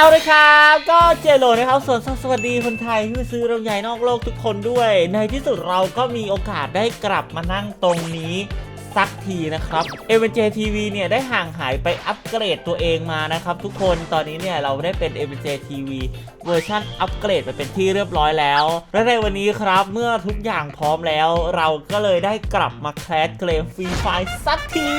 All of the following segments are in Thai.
เอาเลยครับก็เจโรนะครับส่วนสวัสดีคนไทยที่มาซื้อเราใหญ่นอกโลกทุกคนด้วย ในที่สุดเราก็มีโอกาสได้กลับมานั่งตรงนี้สักทีนะครับ a v n j TV เนี่ยได้ห่างหายไปอัปเกรดตัวเองมานะครับทุกคนตอนนี้เนี่ยเราได้เป็น a v n j TV เวอร์ชันอัปเกรดไปเป็นที่เรียบร้อยแล้ว และในวันนี้ครับเมื่อทุกอย่างพร้อมแล้ว เราก็เลยได้กลับมาแคสเกมฟรีไฟสักที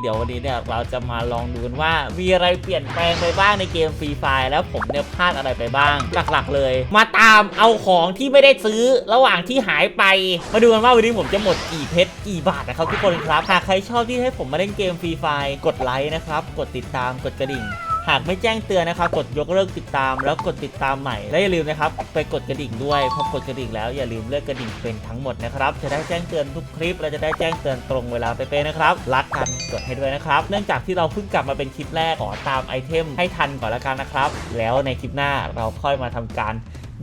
เดี๋ยววันนี้เนี่ยเราจะมาลองดูกันว่ามีอะไรเปลี่ยนแปลงไปบ้างในเกมฟรีไฟแล้วผมเนี่ยพลาดอะไรไปบ้าง หลักๆเลย มาตามเอาของที่ไม่ได้ซื้อระหว่างที่หายไป มาดูกันว่าวันนี้ผมจะหมดกี่เพชรกี่บาทนะครับทุกคนครับหากใครชอบที่ให้ผมมาเล่นเกมฟรีไฟกดไลค์นะครับกดติดตามกดกระดิ่ง หากไม่แจ้งเตือนนะครับ กดยกเลิกติดตามแล้วกดติดตามใหม่ และอย่าลืมนะครับ ไปกดกระดิ่งด้วยพอกดกระดิ่งแล้วอย่าลืมเลือกกระดิ่งเป็นทั้งหมดนะครับ จะได้แจ้งเตือนทุกคลิปและจะได้แจ้งเตือนตรงเวลาเป๊ะๆนะครับรักกันกดให้ด้วยนะครับ เนื่องจากที่เราเพิ่งกลับมาเป็นคลิปแรกขอตามไอเทมให้ทันก่อนละกันนะครับ แล้วในคลิปหน้าเราค่อยมาทำการ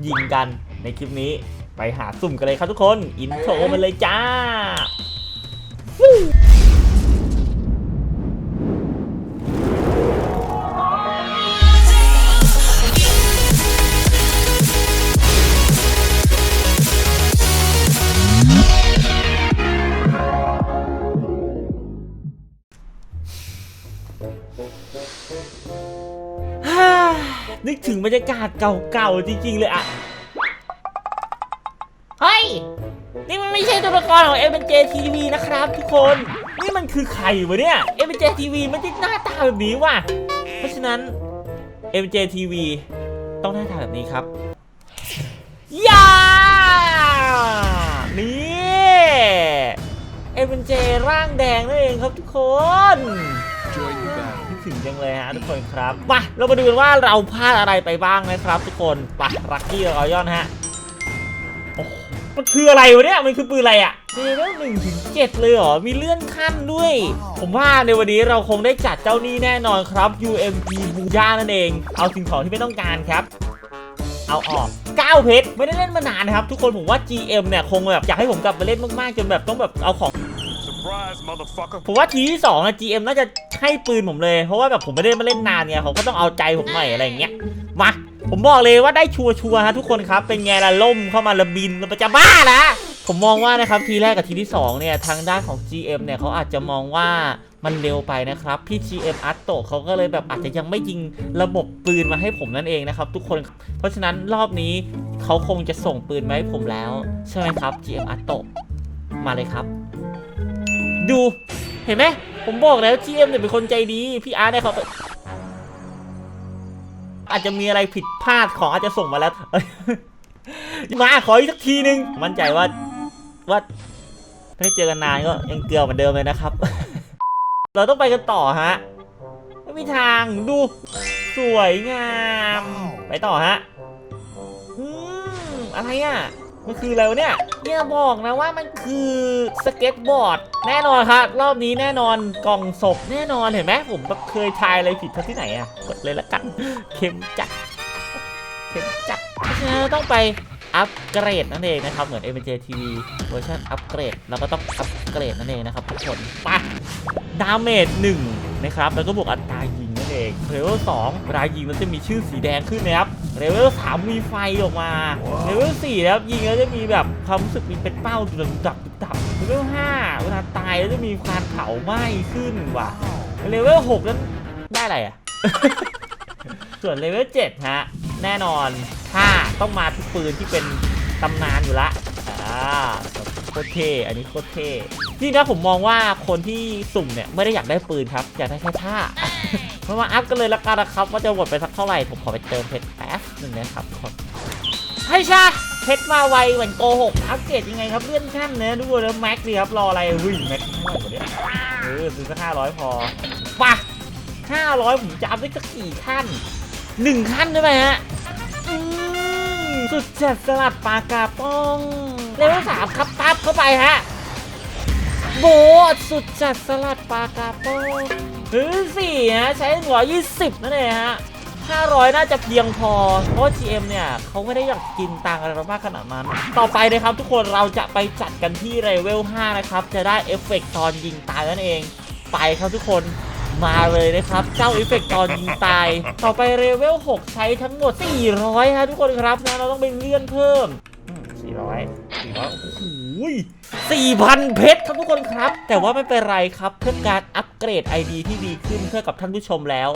ยิงกันในคลิปนี้ไปหาสุ่มกันเลยครับทุกคน อินโทรมันเลยจ้า บรรยากาศเก่าๆจริงๆเลยอะเฮ้ย นี่มันไม่ใช่ตัวละครของ m j TV นะครับทุกคน นี่มันคือใครวะเนี่ย m j TV ไม่ได้หน้าตาแบบนี้ว่ะ เพราะฉะนั้น m j TV ต้องหน้าตาแบบนี้ครับยานี่ m j ร่างแดงนั่นเองครับทุกคน ถึงจังเลยฮะทุกคนครับมาเรามาดูกันว่าเราพลาดอะไรไปบ้างนะครับ ทุกคนไปรักกี้เราย่อนฮะโอ้มันคืออะไรวะเนี่ยมันคือปืนอะไรอะเลเวลหนึ่งถึงเจ็ดเลยเหรอ มีเลื่อนขั้นด้วย ผมว่าในวันนี้เราคงได้จัดเจ้านี้แน่นอนครับ UMP บูย่านั่นเอง เอาสิ่งของที่ไม่ต้องการครับ เอาออก9เพชรไม่ได้เล่นมานานนะครับ ทุกคนผมว่า GM เนี่ยคงแบบอยากให้ผมกลับมาเล่นมากๆ จนแบบต้องแบบเอาของ ผมว่าทีที่สองอะ GM น่าจะให้ปืนผมเลย เพราะว่าแบบผมไม่ได้มาเล่นนานเนี่ยเขาก็ต้องเอาใจผมหน่อยอะไรอย่างเงี้ย มา ผมบอกเลยว่าได้ชัวร์ๆฮะทุกคนครับ เป็นไงล่ะล่มเข้ามาละบินมันจะบ้าละผมมองว่านะครับทีแรกกับทีที่สองเนี่ยทางด้านของ GM เนี่ยเขาอาจจะมองว่ามันเร็วไปนะครับ พี่ GM อัตโตเขาก็เลยแบบอาจจะยังไม่ยิงระบบปืนมาให้ผมนั่นเองนะครับ ทุกคน เพราะฉะนั้นรอบนี้เขาคงจะส่งปืนมาให้ผมแล้ว ใช่ไหมครับ GM อัตโตมาเลยครับ ดูเห็นไหมผมบอกแล้ว GM เอ็มเนี่ยเป็นคนใจดีพี่อาร์ตเนี่ยเขาอาจจะมีอะไรผิดพลาดของอาจจะส่งมาแล้วมาขออีกสักทีนึง มั่นใจว่าว่าไม่เจอกันนานก็ยังเกลือเหมือนเดิมเลยนะครับ เราต้องไปกันต่อฮะไม่มีทางดูสวยงาม ไปต่อฮะ อืม อะไรอะ มันคืออะไรวะเนี่ยอย่าบอกนะว่ามันคือสเก็ตบอร์ด แน่นอนครับ รอบนี้แน่นอนกล่องศพแน่นอนเห็นไหมผมเคยทายอะไรผิดที่ไหนอะกดเลยละกันเข็มจัดเข็มจัดต้องไปอัปเกรดนั่นเองนะครับ เหมือน m j TV เวอร์ชันอัปเกรดเราก็ต้องอัปเกรดนั่นเองนะครับทุกคนไปดาเมจหนึ่งนะครับ แล้วก็บวกอัตรา เองเลเวลสองเวลายิงมันจะมีชื่อสีแดงขึ้นนะครับเลเวลสามมีไฟออกมาเลเวลสี่แล้วยิงแล้วจะมีแบบความรู้สึกมีเป็นเป้าดับดับดับเลเวลห้าเวลาตายแล้วจะมีควันเผาไหม้ขึ้นว่ะเลเวลหกนั้นได้อะไรอะส่วนเลเวล7ฮะแน่นอนถ้าต้องมาทุกปืนที่เป็นตำนานอยู่ละอ่า โคตรเท่อันนี้โคตรเท่จริงนะผมมองว่าคนที่สุ่มเนี่ยไม่ได้อยากได้ปืนครับ อยากได้แค่ท่าเพราะว่าอัพกันเลยละกันนะครับ ว่าจะหมดไปสักเท่าไหร่ ผมขอไปเติมเพชรแป๊บหนึ่งนะครับคนให้ชาเพชรมาไวเหมือนโกหกอัปเกรดยังไงครับเลื่อนขั้นเนื้อะดูแล้วแม็กซ์ดีครับรออะไรวิ่งแม็กซ์เท่าไหร่วะเนี่ยเออซื้อสักห้าร้อยพอปะห้าร้อยผมจะอัพได้สักกี่ขั้นหนึ่งขั้นได้ไหมฮะสุดจัดสลัดปลากาป้อง เลเวลสามครับปั๊บเข้าไปฮะโบดสุดจัดสลัดปลากาป้องหรือสี่ฮะใช้หัวยี่สิบนั่นเองฮะห้าร้อยน่าจะเพียงพอ เพราะ GM เนี่ยเขาไม่ได้อยากกินตังอะไรเรามากขนาดนั้น ต่อไปนะครับทุกคนเราจะไปจัดกันที่เลเวล5นะครับ จะได้เอฟเฟกต์ตอนยิงตายนั่นเอง ไปครับทุกคนมาเลยนะครับ เจ้าเอฟเฟกต์ตอนยิงตาย ต่อไปเลเวล6ใช้ทั้งหมด 400ฮะทุกคนครับนะเราต้องไปเลื่อนเพิ่ม่ร้อืม400 400โอ้โห4,000เพชรครับทุกคนครับ แต่ว่าไม่เป็นไรครับเพื่อการอัปเกรด ID ที่ดีขึ้นเพื่อกับท่านผู้ชมแล้ว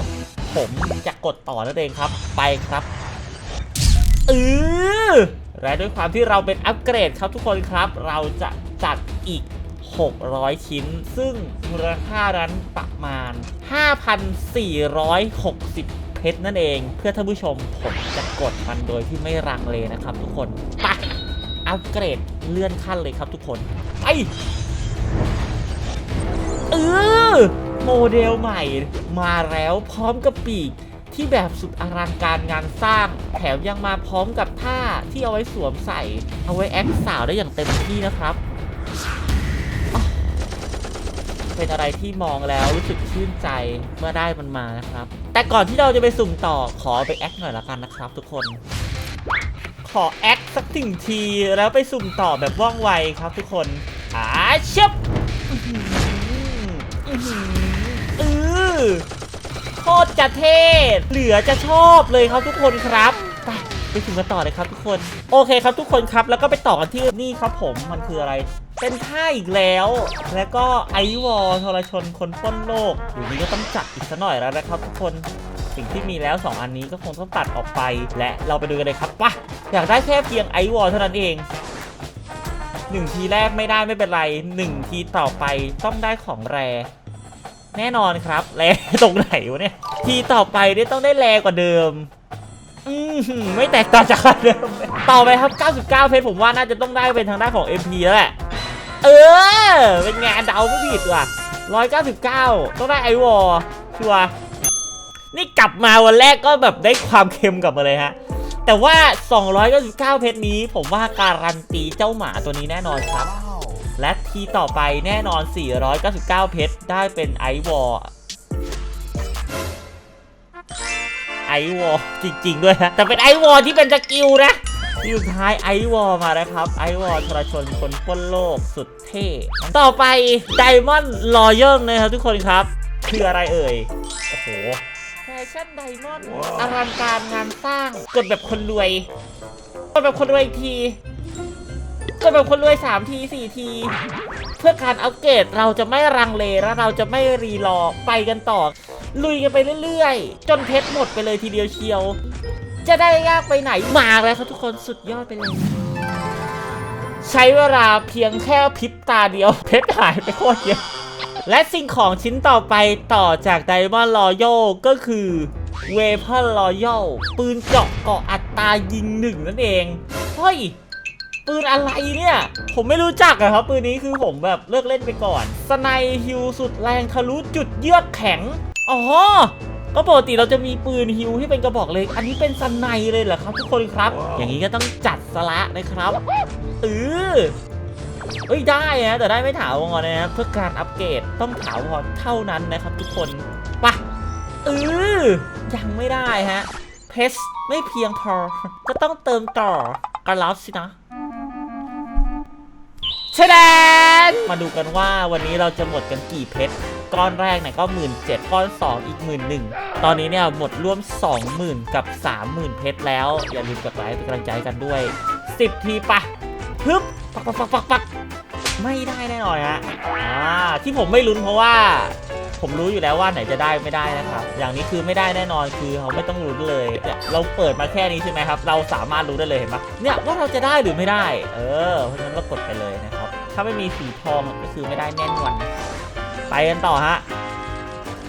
ผมจะกดต่อนั่นเองครับ ไปครับเออและด้วยความที่เราเป็นอัปเกรดครับทุกคนครับ เราจะจัดอีก 600 ชิ้น ซึ่งมูลค่านั้นประมาณ 5,460 เพชรนั่นเอง เพื่อท่านผู้ชมผมจะกดมันโดยที่ไม่รังเลนะครับทุกคนไป อัปเกรดเลื่อนขั้นเลยครับทุกคน ไป เออ โมเดลใหม่มาแล้วพร้อมกับปีกที่แบบสุดอลังการงานสร้าง แถมยังมาพร้อมกับท่าที่เอาไว้สวมใส่ เอาไว้แอคสาวได้อย่างเต็มที่นะครับ เป็นอะไรที่มองแล้วรู้สึกชื่นใจเมื่อได้มันมานะครับ แต่ก่อนที่เราจะไปสุ่มต่อขอไปแอคหน่อยละกันนะครับทุกคน ขอแอค สักถึงทีแล้วไปสุ่มต่อแบบว่องไวครับทุกคนอาเชิบอืออโคตรจะเท่เหลือจะชอบเลยครับทุกคนครับไปไปถึงกันต่อเลยครับทุกคน โอเคครับทุกคนครับ แล้วก็ไปต่อกันที่นี่ครับผมมันคืออะไร เป็นท่าอีกแล้ว แล้วก็ไอวอลทรชนคนป้นโลกอยู่นี้ก็ต้องจัดอีกสักหน่อยแล้วนะครับทุกคน สิ่งที่มีแล้ว 2 อันนี้ก็คงต้องตัดออกไป และเราไปดูกันเลยครับป่ะอยากได้แค่เพียงไอวอลเท่านั้นเองหนึ่งทีแรกไม่ได้ไม่เป็นไรหนึ่งทีต่อไปต้องได้ของแร แน่นอนครับแรตรงไหนวะเนี่ย ทีต่อไปเนี่ยต้องได้แรกว่าเดิม อืมไม่แตกต่างจากเดิม ต่อไปครับ 99 เพชรผมว่าน่าจะต้องได้เป็นทางด้านของ MP แล้วแหละ เออ เป็นงานเดาไม่ผิดว่ะ199 ต้องได้ไอวอลชัวร์ นี่กลับมาวันแรกก็แบบได้ความเค็มกลับมาเลยฮะ แต่ว่า 299 เพชรนี้ ผมว่าการันตีเจ้าหมาตัวนี้แน่นอนครับ และทีต่อไปแน่นอน 499 เพชรได้เป็นไอวอลไอวอลจริง ๆ ด้วยนะแต่เป็นไอวอลที่เป็นสกิลนะที่สุดท้ายไอวอลมาแล้วครับไอวอลทรชนคนพ้นโลกสุดเท่ ต่อไปไดมอนด์รอเยัลนะครับทุกคนครับ คืออะไรเอ่ย โอ้โห ชั่นไดมอนด์อลังการงานสร้าง กดแบบคนรวย กดแบบคนรวยอีกทีก็แบบคนรวย3ที4ที เพื่อการอัปเกรดเราจะไม่รังเลและเราจะไม่รีรอไปกันต่อ ลุยกันไปเรื่อยๆ จนเพชรหมดไปเลยทีเดียวเชียว จะได้ยากไปไหนมาแล้วครับทุกคนสุดยอดไปเลยใช้เวลาเพียงแค่พริบตาเดียว เพชรหายไปโคตรเยอะ และสิ่งของชิ้นต่อไปต่อจาก Diamond Royal ก็คือ Weapon Royal ปืนเจาะเกาะอัตรายิงหนึ่งนั่นเองเฮ้ยปืนอะไรเนี่ย ผมไม่รู้จักอะครับ ปืนนี้คือผมแบบเลิกเล่นไปก่อน สไนฮิวสุดแรงทะลุจุดเยือกแข็ง อ๋อ ก็ปกติเราจะมีปืนฮิวที่เป็นกระบอกเล็ก อันนี้เป็นสไนเลยเหรอครับทุกคนครับ อย่างนี้ก็ต้องจัดสละนะครับเออ เอ้ยได้นะแต่ได้ไม่ถาวรนะครับเพื่อการอัปเกรดต้องถาวรเท่านั้นนะครับ ทุกคนปะเออยังไม่ได้ฮะเพชไม่เพียงพอ ก็ต้องเติมต่อกันแล้วสินะชแดนมาดูกันว่าวันนี้เราจะหมดกันกี่เพชรก้อนแรกเนี่ยก็หมื่นเจ็ดก้อน2 อีกหมื่นหนึ่งตอนนี้เนี่ยหมดร่วม 20,000 กับ 30,000 เพชรแล้ว อย่าลืมกดไลค์เป็นกำลังใจกันด้วย 10 ทีปะ ฮึบปักปักปักปักปักไม่ได้แน่นอนฮะอ่าที่ผมไม่ลุ้นเพราะว่า ผมรู้อยู่แล้วว่าไหนจะได้ไม่ได้นะครับ อย่างนี้คือไม่ได้แน่นอนคือเราไม่ต้องลุ้นเลยเนี่ยเราเปิดมาแค่นี้ใช่ไหมครับ เราสามารถรู้ได้เลยเห็นปะเนี่ยว่าเราจะได้หรือไม่ได้ เออ เพราะฉะนั้นเรากดไปเลยนะครับ ถ้าไม่มีสีทองก็คือไม่ได้แน่นอนไปกันต่อฮะ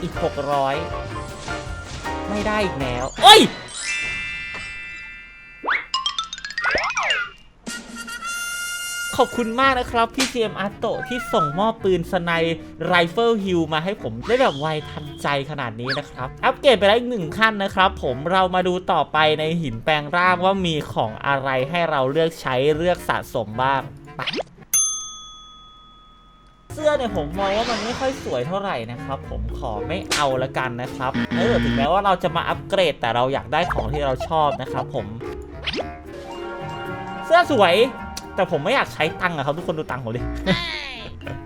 อีก 600 ไม่ได้อีกแล้ว เอ้ย ขอบคุณมากนะครับ พี่เจมอาโตะที่ส่งมอบปืนสไนไรเฟิลฮิลมาให้ผมได้แบบไวทันใจขนาดนี้นะครับ อัปเกรดไปแล้อีกหนึ่งขั้นนะครับ ผมเรามาดูต่อไปในหินแปลงร่างว่ามีของอะไรให้เราเลือกใช้เลือกสะสมบ้างไปเสื้อเนี่ยผมมองว่ามันไม่ค่อยสวยเท่าไหร่นะครับ ผมขอไม่เอาละกันนะครับเออถึงแม้ว่าเราจะมาอัปเกรดแต่เราอยากได้ของที่เราชอบนะครับผม เสื้อสวย แต่ผมไม่อยากใช้ตังค์อะครับทุกคนดูตังค์ผมดิ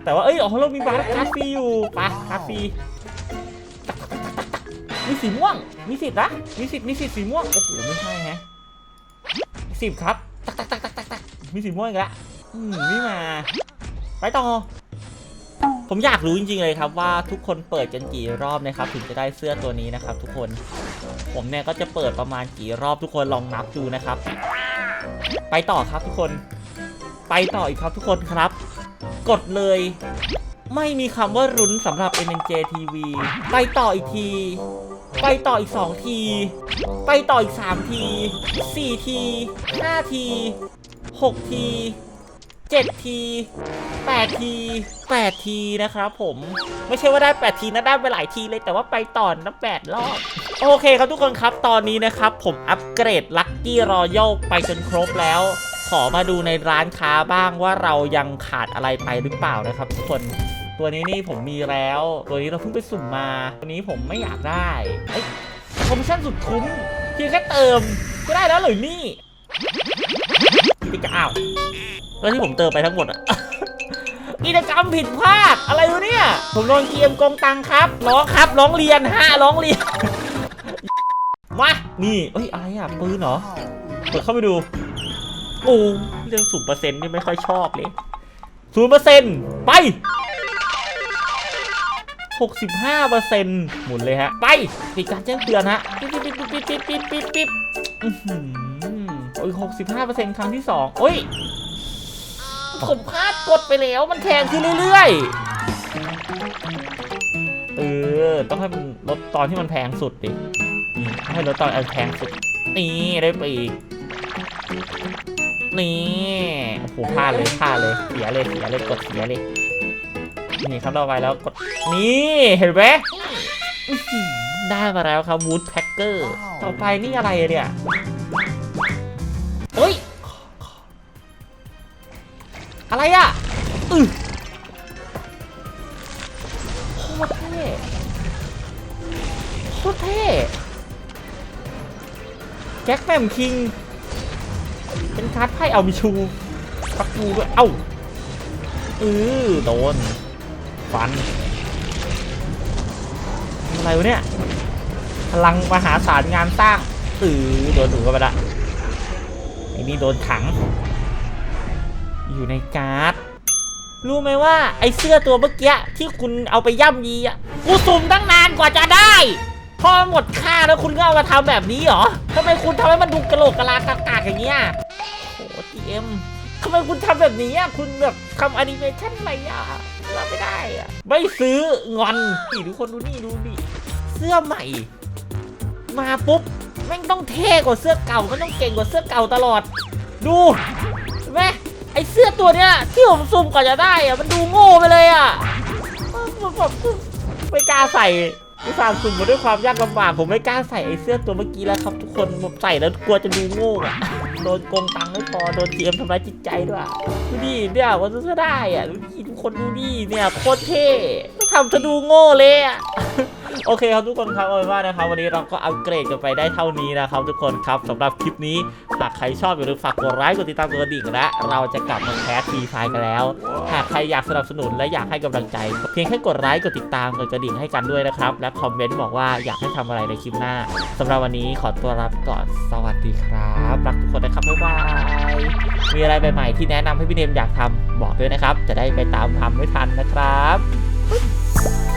แต่ว่าเอ้ยอ๋อเรามีบัตรคาร์ดฟรีอยู่ไปะคาร์ดฟรีมีสีม่วง มีสิทธิ์นะ มีสิทธิ์มีสิทธิ์สีม่วง โอ้โห ไม่ใช่แฮะสิบครับ ตักตักตักตักตักตักมีสีม่วงอีกแล้วอืมนี่มา ไปต่อ ผมอยากรู้จริงๆเลยครับว่าทุกคนเปิดกันกี่รอบนะครับ ถึงจะได้เสื้อตัวนี้นะครับ ทุกคน ผมเนี่ยก็จะเปิดประมาณกี่รอบทุกคนลองนับดูนะครับ ไปต่อครับทุกคน ไปต่ออีกครับทุกคนครับ กดเลย ไม่มีคำว่ารุนสำหรับ MNJ TV ไปต่ออีกที ไปต่ออีก 2 ที ไปต่ออีก 3 ที 4 ที 5 ที 6 ที 7 ที 8 ที 8 ทีนะครับผม ไม่ใช่ว่าได้ 8 ทีนะได้ไปหลายทีเลยแต่ว่าไปต่อนะ8รอบโอเคครับทุกคนครับตอนนี้นะครับ ผมอัปเกรดลัคกี้รอยัลไปจนครบแล้ว ขอมาดูในร้านค้าบ้างว่าเรายังขาดอะไรไปหรือเปล่านะครับ ทุกคนตัวนี้นี่ผมมีแล้ว ตัวนี้เราเพิ่งไปสุ่มมา ตัวนี้ผมไม่อยากได้เอ้ยโปรโมชั่นสุดคุ้มเพียงแค่เติมก็ได้แล้วเหรือนี่กิจกรรมอ้าวแล้วที่ผมเติมไปทั้งหมดอะกิจกรรมผิดพลาดอะไรวะเนี่ย ผมโดนเกมโกงตังครับ ร้องครับ ร้องเรียนฮะร้องเรียน มา นี่เอ้ยอะไรอะปืนเหรอ เปิดเข้าไปดู โอ้เรื่องศูนย์เปอร์เซ็นต์นี่ไม่ค่อยชอบเลยศูนย์เปอร์เซ็นต์ไปหกสิบห้าเปอร์เซ็นต์หมุนเลยฮะ ไปมีการแจ้งเตือนฮะปิ๊บปิ๊บปิ๊บปิ๊บปิ๊บปิ๊บปิ๊บปิ๊บอื้อหือโอ้ยหกสิบห้าเปอร์เซ็นต์ครั้งที่สองโอ้ยผมพลาดกดไปแล้วมันแพงขึ้นเรื่อยๆเออต้องให้มันลดตอนที่มันแพงสุดดิให้ลดตอนอันแพงสุดนี่ได้ไปอีก นี่โอ้โหพลาดเลยพลาดเลยเสียเลยเสียเลยกดเสียเลยนี่ครับเราไปแล้วกดนี่เห็นไหมอื้อหือได้มาแล้วครับวูดแพ็กเกอร์ต่อไปนี่อะไรเนี่ยเฮ้ยอะไรอะอือโคตรเท่โคตรเท่แจ็คแมมคิง เป็นการ์ดไพ่เอามิชูปักยูด้วย เอ้าเออโดน ฟัน อะไรวะเนี่ย พลังมหาศาลงานสร้างเออโดนถูกเข้าไปละไอ้นี่โดนขัง อยู่ในการ์ด รู้ไหมว่าไอ้เสื้อตัวเมื่อกี้ที่คุณเอาไปย่ำยีอะ กูสุ่มตั้งนานกว่าจะได้ พอหมดค่าแล้วคุณก็เอามาทำแบบนี้เหรอทำไมคุณทำให้มันดูกระโหลกกระลากากากอย่างเงี้ย พีเอ็มทำไมคุณทำแบบนี้อะ คุณแบบทำแอนิเมชันอะไรอะรับไม่ได้อะ ไม่ซื้องอนนี่ทุกคนดูนี่ดูดิเสื้อใหม่ มาปุ๊บแม่งต้องเท่กว่าเสื้อเก่ามันต้องเก่งกว่าเสื้อเก่าตลอด ดูเห็นไหมไอเสื้อตัวเนี้ยที่ผมซุ่มก่อนจะได้อะมันดูโง่ไปเลยอะผมผมไม่กล้าใส่อุตส่าห์สุ่มมาด้วยความยากลำบากผมไม่กล้าใส่ไอเสื้อตัวเมื่อกี้แล้วครับทุกคนผมใส่แล้วกลัวจะดูโง่อะ โดนโกงตังค์ไม่พอโดนทีเอ็มทำร้ายจิตใจด้วยดูดิเนี่ยมันจะได้อะดูดิทุกคนดูดิเนี่ยโคตรเท่ทำจะดูโง่เลยอะโอเคครับทุกคนครับเอาเป็นว่านะครับวันนี้เราก็อัปเกรดกันไปได้เท่านี้นะครับทุกคนครับสำหรับคลิปนี้ากใครชอบอย่าลืมฝากกดไลค์กดติดตามกดกระดิ่งและเราจะกลับมาแคสฟรีไฟกันแล้ว หากใครอยากสนับสนุนและอยากให้กำลังใจ เพียงแค่กดไลค์กดติดตามกดกระดิ่งให้กันด้วยนะครับ และคอมเมนต์บอกว่าอยากให้ทำอะไรในคลิปหน้าสำหรับวันนี้ขอตัวลาไปก่อนสวัสดีครับรักทุกคนนะครับบ๊ายบายมีอะไรใหม่ๆที่แนะนำให้พี่เนมอยากทำบอกด้วยนะครับ จะได้ไปตามทำไม่ทันนะครับ